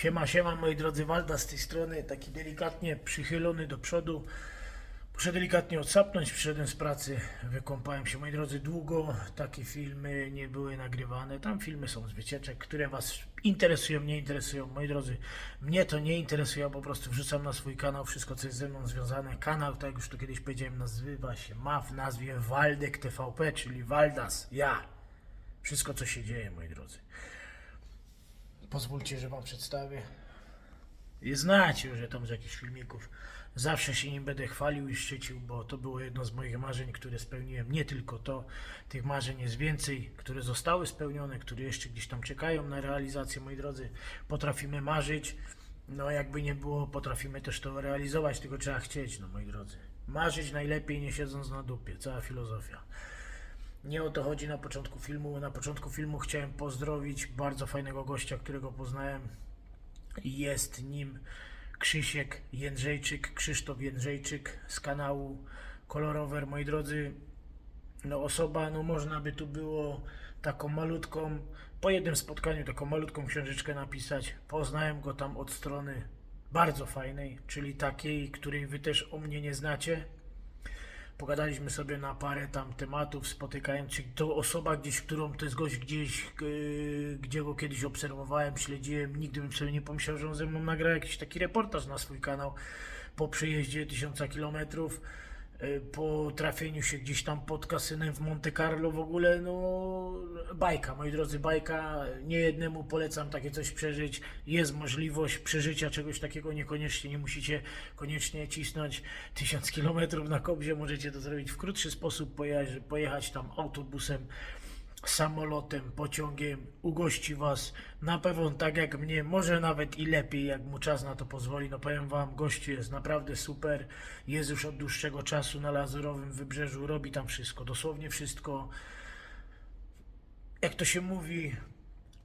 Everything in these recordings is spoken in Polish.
Siema, siema moi drodzy, Walda z tej strony, taki delikatnie przychylony do przodu. Muszę delikatnie odsapnąć, przyszedłem z pracy, wykąpałem się. Moi drodzy, długo takie filmy nie były nagrywane. Tam filmy są z wycieczek, które Was interesują, nie interesują. Moi drodzy, mnie to nie interesuje, ja po prostu wrzucam na swój kanał wszystko, co jest ze mną związane. Kanał, tak jak już to kiedyś powiedziałem, nazywa się, ma w nazwie Waldek TVP, czyli Waldas, ja. Wszystko, co się dzieje, moi drodzy. Pozwólcie, że Wam przedstawię. I znacie już, tam z jakichś filmików. Zawsze się nim będę chwalił i szczycił, bo to było jedno z moich marzeń, które spełniłem. Nie tylko to, tych marzeń jest więcej, które zostały spełnione, które jeszcze gdzieś tam czekają na realizację, moi drodzy. Potrafimy marzyć, no jakby nie było, potrafimy też to realizować, tylko trzeba chcieć, no moi drodzy. Marzyć najlepiej nie siedząc na dupie, cała filozofia. Nie o to chodzi na początku filmu. Na początku filmu chciałem pozdrowić bardzo fajnego gościa, którego poznałem. Jest nim Krzysiek Jędrzejczyk, Krzysztof Jędrzejczyk z kanału Kolorower. Moi drodzy, no osoba, no można by tu było taką malutką, po jednym spotkaniu taką malutką książeczkę napisać. Poznałem go tam od strony bardzo fajnej, czyli takiej, której wy też o mnie nie znacie. Pogadaliśmy sobie na parę tam tematów, spotykając się. To osoba gdzieś, którą to jest gość gdzieś, yy, gdzie go kiedyś obserwowałem, śledziłem. Nigdy bym sobie nie pomyślał, że on ze mną nagra jakiś taki reportaż na swój kanał po przejeździe tysiąca kilometrów, po trafieniu się gdzieś tam pod kasynem w Monte Carlo. W ogóle, no, bajka, moi drodzy, bajka. Nie jednemu polecam takie coś przeżyć. Jest możliwość przeżycia czegoś takiego, niekoniecznie, nie musicie koniecznie cisnąć tysiąc kilometrów na kobzie. Możecie to zrobić w krótszy sposób, pojechać, pojechać tam autobusem, samolotem, pociągiem. Ugości Was na pewno tak jak mnie, może nawet i lepiej, jak mu czas na to pozwoli. No powiem Wam, gościu jest naprawdę super. Jest już od dłuższego czasu na Lazurowym Wybrzeżu, robi tam wszystko, dosłownie wszystko jak to się mówi,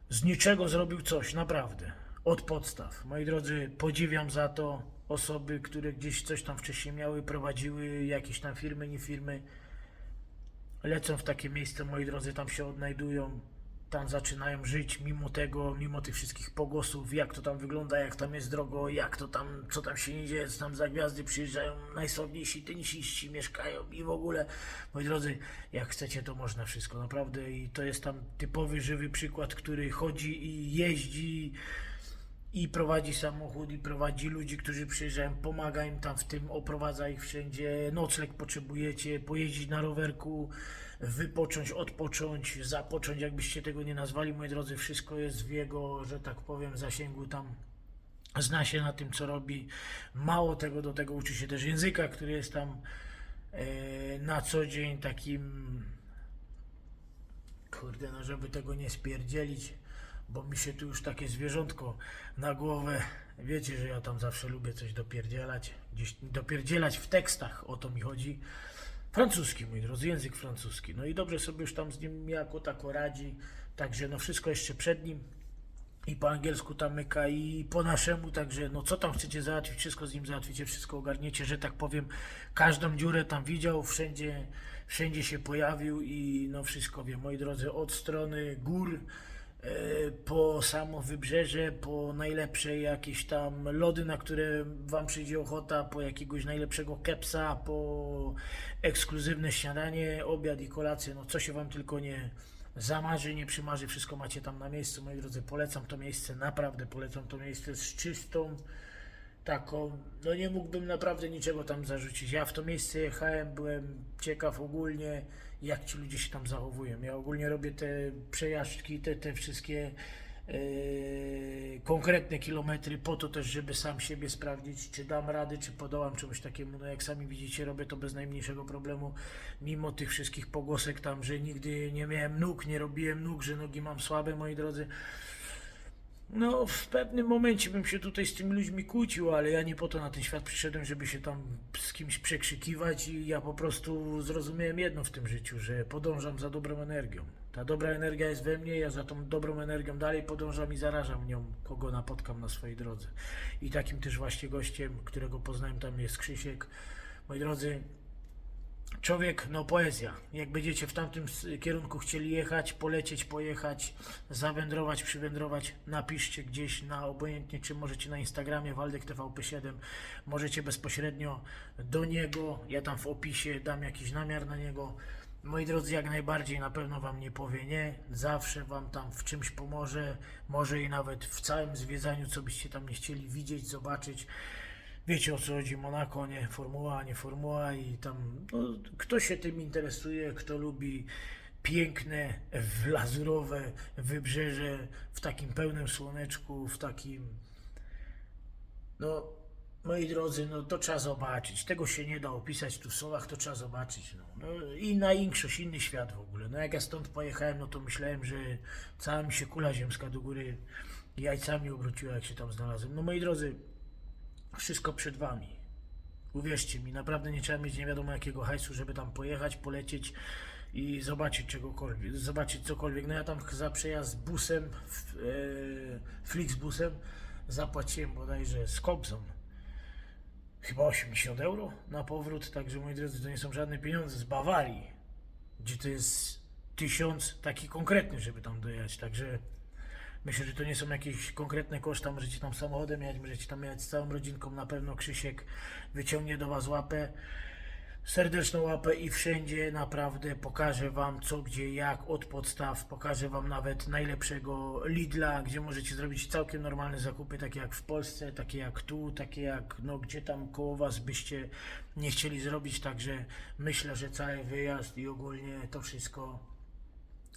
z niczego zrobił coś, naprawdę. Od podstaw. Moi drodzy, podziwiam za to osoby, które gdzieś coś tam wcześniej miały, prowadziły jakieś tam firmy, nie firmy. Lecą w takie miejsce, moi drodzy, tam się odnajdują, tam zaczynają żyć, mimo tego, mimo tych wszystkich pogłosów, jak to tam wygląda, jak tam jest drogo, jak to tam, co tam się dzieje, co tam za gwiazdy przyjeżdżają, najsławniejsi tenisiści mieszkają i w ogóle, moi drodzy, jak chcecie, to można wszystko, naprawdę. I to jest tam typowy, żywy przykład, który chodzi i jeździ i prowadzi samochód, i prowadzi ludzi, którzy przyjeżdżają, pomaga im tam w tym, oprowadza ich wszędzie, nocleg potrzebujecie, pojeździć na rowerku, wypocząć, odpocząć, zapocząć, jakbyście tego nie nazwali, moi drodzy, wszystko jest w jego, że tak powiem, zasięgu tam. Zna się na tym, co robi. Mało tego, do tego uczy się też języka, który jest tam e, na co dzień takim Kurde, no żeby tego nie spierdzielić, bo mi się tu już takie zwierzątko na głowę. Wiecie, że ja tam zawsze lubię coś dopierdzielać. Gdzieś dopierdzielać w tekstach, o to mi chodzi. Francuski, mój drodzy, język francuski. No i dobrze sobie już tam z nim jako tako radzi. Także no wszystko jeszcze przed nim. I po angielsku tam myka, i po naszemu, także no co tam chcecie załatwić, wszystko z nim załatwicie, wszystko ogarniecie, że tak powiem, każdą dziurę tam widział, wszędzie, wszędzie się pojawił i no wszystko wie, moi drodzy, od strony gór, po samo wybrzeże, po najlepsze jakieś tam lody, na które wam przyjdzie ochota, po jakiegoś najlepszego kepsa, po ekskluzywne śniadanie, obiad i kolację, no co się wam tylko nie zamarzy, nie przymarzy, wszystko macie tam na miejscu, moi drodzy, polecam to miejsce, naprawdę polecam to miejsce z czystą taką, no nie mógłbym naprawdę niczego tam zarzucić. Ja w to miejsce jechałem, byłem ciekaw ogólnie, jak ci ludzie się tam zachowują. Ja ogólnie robię te przejażdżki, te, te wszystkie e, konkretne kilometry po to też, żeby sam siebie sprawdzić, czy dam rady, czy podołam czemuś takiemu. No jak sami widzicie, robię to bez najmniejszego problemu, mimo tych wszystkich pogłosek tam, że nigdy nie miałem nóg, nie robiłem nóg, że nogi mam słabe, moi drodzy. No, w pewnym momencie bym się tutaj z tymi ludźmi kłócił, ale ja nie po to na ten świat przyszedłem, żeby się tam z kimś przekrzykiwać i ja po prostu zrozumiałem jedno w tym życiu, że podążam za dobrą energią. Ta dobra energia jest we mnie, ja za tą dobrą energią dalej podążam i zarażam nią, kogo napotkam na swojej drodze. I takim też właśnie gościem, którego poznałem tam jest Krzysiek. Moi drodzy, człowiek, no poezja. Jak będziecie w tamtym kierunku chcieli jechać, polecieć, pojechać, zawędrować, przywędrować, napiszcie gdzieś na obojętnie, czy możecie na Instagramie Waldek TVP7, możecie bezpośrednio do niego, ja tam w opisie dam jakiś namiar na niego. Moi drodzy, jak najbardziej na pewno Wam nie powie nie, zawsze Wam tam w czymś pomoże, może i nawet w całym zwiedzaniu, co byście tam nie chcieli widzieć, zobaczyć. Wiecie o co chodzi, Monako, nie formuła, nie formuła i tam no, kto się tym interesuje, kto lubi piękne, lazurowe wybrzeże w takim pełnym słoneczku, w takim no moi drodzy, no to trzeba zobaczyć. Tego się nie da opisać tu w słowach, to trzeba zobaczyć. No. No, I na większość, inny świat w ogóle. No jak ja stąd pojechałem, no to myślałem, że cała mi się kula ziemska do góry jajcami obróciła, jak się tam znalazłem. No moi drodzy, wszystko przed wami. Uwierzcie mi, naprawdę nie trzeba mieć nie wiadomo jakiego hajsu, żeby tam pojechać, polecieć i zobaczyć czegokolwiek, zobaczyć cokolwiek. No ja tam za przejazd busem, e, Flixbusem zapłaciłem bodajże z Kobzą chyba 80 euro na powrót, także moi drodzy, to nie są żadne pieniądze z Bawarii, gdzie to jest tysiąc taki konkretny, żeby tam dojechać, także myślę, że to nie są jakieś konkretne koszta, możecie tam samochodem jechać, możecie tam jechać z całą rodzinką, na pewno Krzysiek wyciągnie do Was łapę, serdeczną łapę i wszędzie naprawdę pokażę Wam co, gdzie, jak, od podstaw, pokażę Wam nawet najlepszego Lidla, gdzie możecie zrobić całkiem normalne zakupy, takie jak w Polsce, takie jak tu, takie jak no gdzie tam koło Was byście nie chcieli zrobić, także myślę, że cały wyjazd i ogólnie to wszystko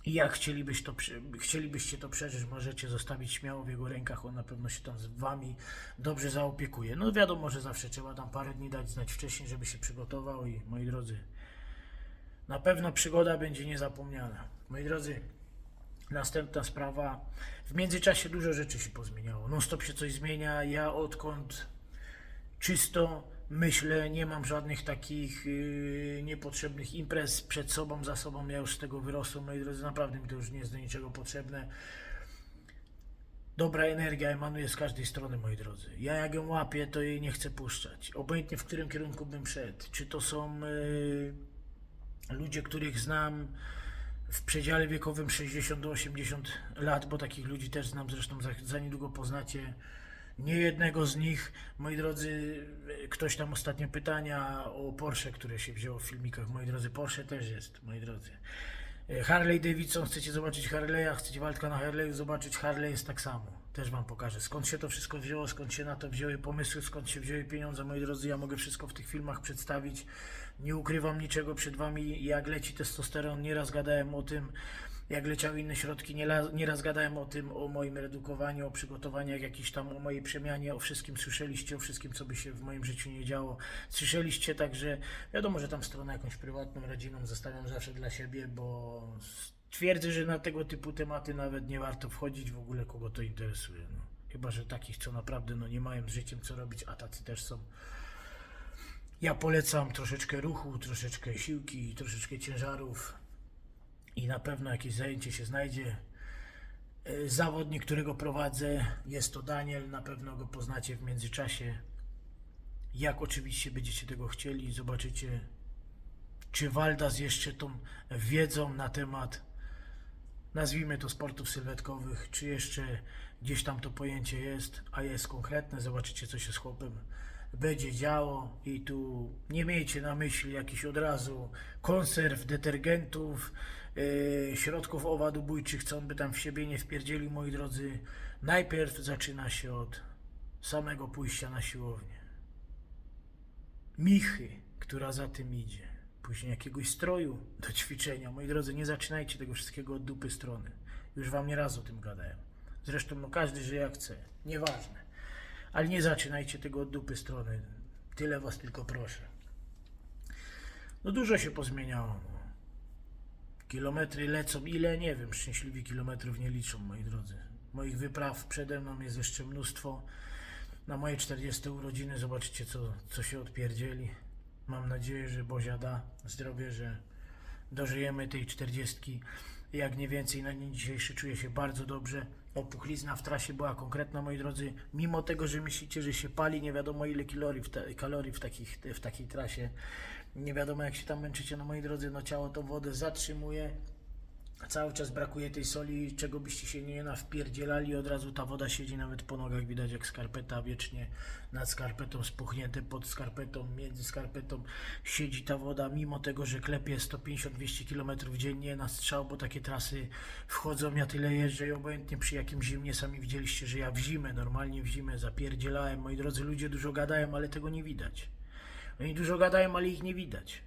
i jak chcielibyś to, chcielibyście to przeżyć, możecie zostawić śmiało w jego rękach, on na pewno się tam z wami dobrze zaopiekuje. No wiadomo, że zawsze trzeba tam parę dni dać znać wcześniej, żeby się przygotował i moi drodzy, na pewno przygoda będzie niezapomniana. Moi drodzy, następna sprawa. W międzyczasie dużo rzeczy się pozmieniało. Non stop się coś zmienia. Ja odkąd czysto myślę, nie mam żadnych takich yy, niepotrzebnych imprez przed sobą, za sobą. Ja już z tego wyrosłem, moi drodzy, naprawdę mi to już nie jest do niczego potrzebne. Dobra energia emanuje z każdej strony, moi drodzy. Ja jak ją łapię, to jej nie chcę puszczać. Obojętnie w którym kierunku bym szedł. Czy to są yy, ludzie, których znam w przedziale wiekowym 60 do 80 lat, bo takich ludzi też znam, zresztą za, za niedługo poznacie nie jednego z nich. Moi drodzy, ktoś tam ostatnio pytania o Porsche, które się wzięło w filmikach. Moi drodzy, Porsche też jest, moi drodzy. E, Harley Davidson, chcecie zobaczyć Harley'a, chcecie Waldka na Harley'u zobaczyć, Harley jest tak samo. Też wam pokażę, skąd się to wszystko wzięło, skąd się na to wzięły pomysły, skąd się wzięły pieniądze. Moi drodzy, ja mogę wszystko w tych filmach przedstawić. Nie ukrywam niczego przed wami. Jak leci testosteron, nieraz gadałem o tym, jak leciały inne środki, nieraz, gadałem o tym, o moim redukowaniu, o przygotowaniach jakichś tam, o mojej przemianie, o wszystkim słyszeliście, o wszystkim, co by się w moim życiu nie działo. Słyszeliście także, wiadomo, że tam stronę jakąś prywatną, rodzinną zostawiam zawsze dla siebie, bo twierdzę, że na tego typu tematy nawet nie warto wchodzić w ogóle, kogo to interesuje. No. Chyba, że takich, co naprawdę no, nie mają z życiem co robić, a tacy też są. Ja polecam troszeczkę ruchu, troszeczkę siłki, troszeczkę ciężarów i na pewno jakieś zajęcie się znajdzie. E, Zawodnik, którego prowadzę, jest to Daniel, na pewno go poznacie w międzyczasie. Jak oczywiście będziecie tego chcieli, zobaczycie, czy Walda z jeszcze tą wiedzą na temat, nazwijmy to sportów sylwetkowych, czy jeszcze gdzieś tam to pojęcie jest, a jest konkretne, zobaczycie, co się z chłopem będzie działo i tu nie miejcie na myśli jakichś od razu konserw, detergentów, środków owadobójczych, co on by tam w siebie nie wpierdzieli, moi drodzy. Najpierw zaczyna się od samego pójścia na siłownię. Michy, która za tym idzie. Później jakiegoś stroju do ćwiczenia. Moi drodzy, nie zaczynajcie tego wszystkiego od dupy strony. Już wam nie raz o tym gadałem. Zresztą no każdy żyje jak chce. Nieważne. Ale nie zaczynajcie tego od dupy strony. Tyle was tylko proszę. No dużo się pozmieniało. Kilometry lecą, ile nie wiem, szczęśliwi kilometrów nie liczą, moi drodzy. Moich wypraw przede mną jest jeszcze mnóstwo. Na moje 40 urodziny zobaczycie, co, co się odpierdzieli. Mam nadzieję, że Bozia da zdrowie, że dożyjemy tej 40. Jak nie więcej, na dzień dzisiejszy czuję się bardzo dobrze. Opuchlizna w trasie była konkretna, moi drodzy. Mimo tego, że myślicie, że się pali nie wiadomo ile kalorii w, ta, kalorii w, takich, w takiej trasie, Nie wiadomo jak się tam męczycie, no moi drodzy, no ciało tą wodę zatrzymuje. Cały czas brakuje tej soli, czego byście się nie nawpierdzielali, od razu ta woda siedzi nawet po nogach, widać jak skarpeta wiecznie nad skarpetą spuchnięte, pod skarpetą, między skarpetą siedzi ta woda, mimo tego, że klepie 150-200 km dziennie na strzał, bo takie trasy wchodzą, ja tyle jeżdżę i obojętnie przy jakim zimnie, sami widzieliście, że ja w zimę, normalnie w zimę zapierdzielałem, moi drodzy, ludzie dużo gadają, ale tego nie widać. Oni dużo gadają, ale ich nie widać.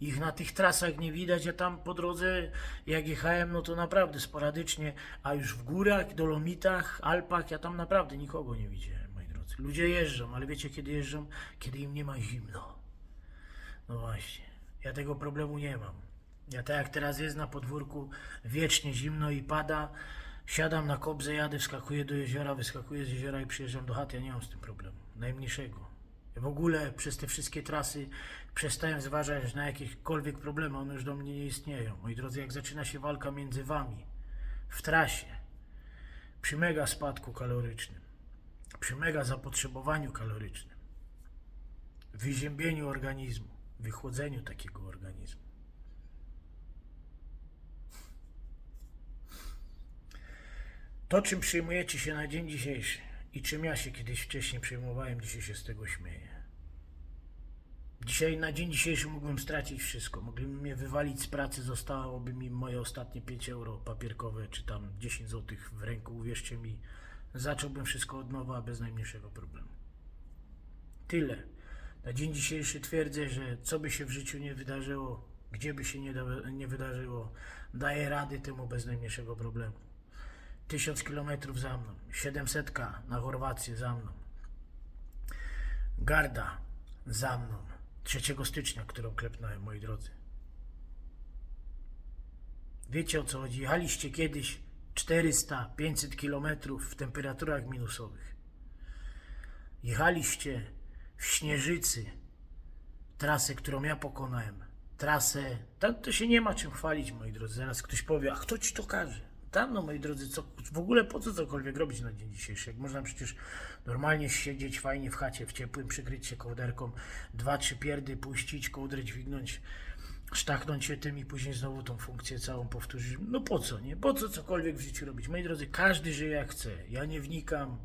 Ich na tych trasach nie widać, ja tam po drodze, jak jechałem, no to naprawdę sporadycznie, a już w górach, Dolomitach, Alpach, ja tam naprawdę nikogo nie widziałem, moi drodzy. Ludzie jeżdżą, ale wiecie kiedy jeżdżą? Kiedy im nie ma zimno. No właśnie, ja tego problemu nie mam. Ja tak jak teraz jest na podwórku, wiecznie zimno i pada, siadam na kobzę, jadę, wskakuję do jeziora, wyskakuję z jeziora i przyjeżdżam do chaty, ja nie mam z tym problemu, najmniejszego. W ogóle przez te wszystkie trasy przestałem zważać na jakiekolwiek problemy, one już do mnie nie istnieją. Moi drodzy, jak zaczyna się walka między wami w trasie, przy mega spadku kalorycznym, przy mega zapotrzebowaniu kalorycznym, wyziębieniu organizmu, wychłodzeniu takiego organizmu. To, czym przyjmujecie się na dzień dzisiejszy i czym ja się kiedyś wcześniej przejmowałem, dzisiaj się z tego śmieję. Dzisiaj, na dzień dzisiejszy mógłbym stracić wszystko. Mogliby mnie wywalić z pracy, zostałoby mi moje ostatnie 5 euro papierkowe, czy tam 10 zł w ręku, uwierzcie mi. Zacząłbym wszystko od nowa, bez najmniejszego problemu. Tyle. Na dzień dzisiejszy twierdzę, że co by się w życiu nie wydarzyło, gdzie by się nie, da, nie wydarzyło, daję rady temu bez najmniejszego problemu. 1000 kilometrów za mną, 700 na Chorwację za mną, Garda za mną, 3 stycznia, którą klepnąłem, moi drodzy. Wiecie o co chodzi? Jechaliście kiedyś 400-500 kilometrów w temperaturach minusowych. Jechaliście w Śnieżycy, trasę, którą ja pokonałem. Trasę, tam to się nie ma czym chwalić, moi drodzy. Zaraz ktoś powie, a kto ci to każe? Tam, no moi drodzy, co, w ogóle po co cokolwiek robić na dzień dzisiejszy? Jak można przecież normalnie siedzieć fajnie w chacie, w ciepłym, przykryć się kołderką, dwa, trzy pierdy puścić, kołdrę dźwignąć, sztachnąć się tym i później znowu tą funkcję całą powtórzyć. No po co, nie? Po co cokolwiek w życiu robić? Moi drodzy, każdy żyje jak chce. Ja nie wnikam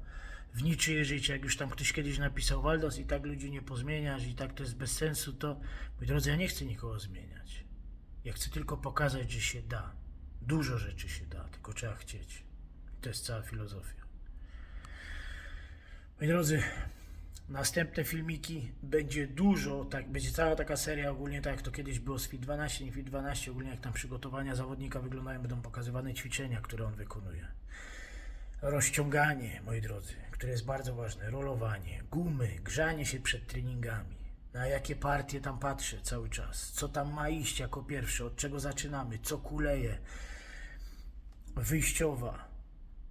w niczyje życie. Jak już tam ktoś kiedyś napisał, Waldos, i tak ludzi nie pozmieniasz, i tak to jest bez sensu, to moi drodzy, ja nie chcę nikogo zmieniać. Ja chcę tylko pokazać, że się da. Dużo rzeczy się da, tylko trzeba chcieć. To jest cała filozofia. Moi drodzy, następne filmiki będzie dużo, tak, będzie cała taka seria ogólnie tak jak to kiedyś było z Fit 12, nie Fit 12, ogólnie jak tam przygotowania zawodnika wyglądają, będą pokazywane ćwiczenia, które on wykonuje. Rozciąganie, moi drodzy, które jest bardzo ważne, rolowanie, gumy, grzanie się przed treningami. Na jakie partie tam patrzę cały czas, co tam ma iść jako pierwsze, od czego zaczynamy, co kuleje, wyjściowa,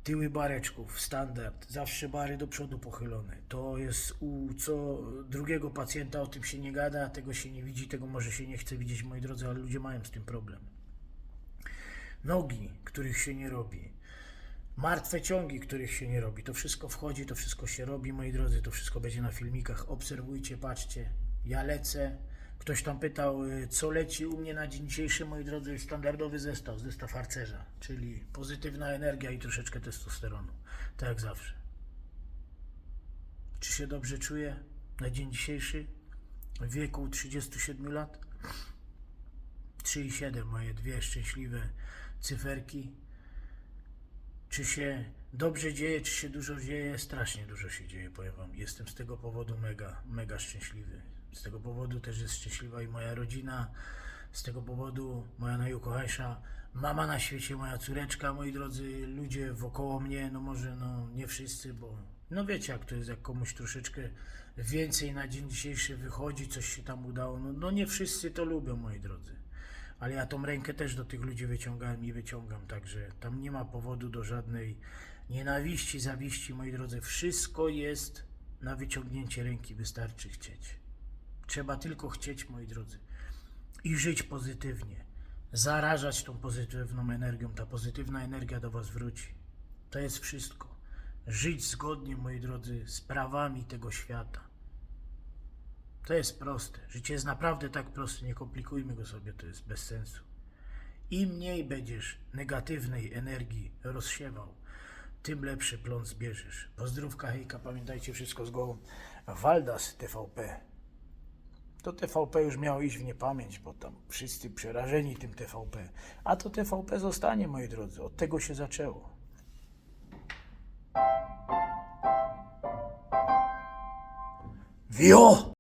tyły bareczków, standard, zawsze bary do przodu pochylone. To jest u co drugiego pacjenta o tym się nie gada, tego się nie widzi, tego może się nie chce widzieć, moi drodzy, ale ludzie mają z tym problem. Nogi, których się nie robi. Martwe ciągi, których się nie robi. To wszystko wchodzi, to wszystko się robi, moi drodzy, to wszystko będzie na filmikach. Obserwujcie, patrzcie. Ja lecę. Ktoś tam pytał, y, co leci u mnie na dzień dzisiejszy, moi drodzy, standardowy zestaw, zestaw harcerza, czyli pozytywna energia i troszeczkę testosteronu, tak jak zawsze. Czy się dobrze czuję na dzień dzisiejszy, w wieku 37 lat? 3,7 moje dwie szczęśliwe cyferki. Czy się dobrze dzieje, czy się dużo dzieje? Strasznie dużo się dzieje, powiem Wam. Jestem z tego powodu mega, mega szczęśliwy. Z tego powodu też jest szczęśliwa i moja rodzina. Z tego powodu moja najukochańsza mama na świecie, moja córeczka, moi drodzy ludzie wokoło mnie, no może no nie wszyscy, bo no wiecie jak to jest, jak komuś troszeczkę więcej na dzień dzisiejszy wychodzi, coś się tam udało, no, no nie wszyscy to lubią, moi drodzy. Ale ja tą rękę też do tych ludzi wyciągałem i wyciągam, także tam nie ma powodu do żadnej nienawiści, zawiści, moi drodzy. Wszystko jest na wyciągnięcie ręki, wystarczy chcieć. Trzeba tylko chcieć, moi drodzy. I żyć pozytywnie. Zarażać tą pozytywną energią. Ta pozytywna energia do Was wróci. To jest wszystko. Żyć zgodnie, moi drodzy, z prawami tego świata. To jest proste. Życie jest naprawdę tak proste. Nie komplikujmy go sobie, to jest bez sensu. Im mniej będziesz negatywnej energii rozsiewał, tym lepszy plon zbierzesz. Pozdrówka, hejka, pamiętajcie wszystko z głową. Waldas TVP. To TVP już miało iść w niepamięć, bo tam wszyscy przerażeni tym TVP. A to TVP zostanie, moi drodzy. Od tego się zaczęło. Wio!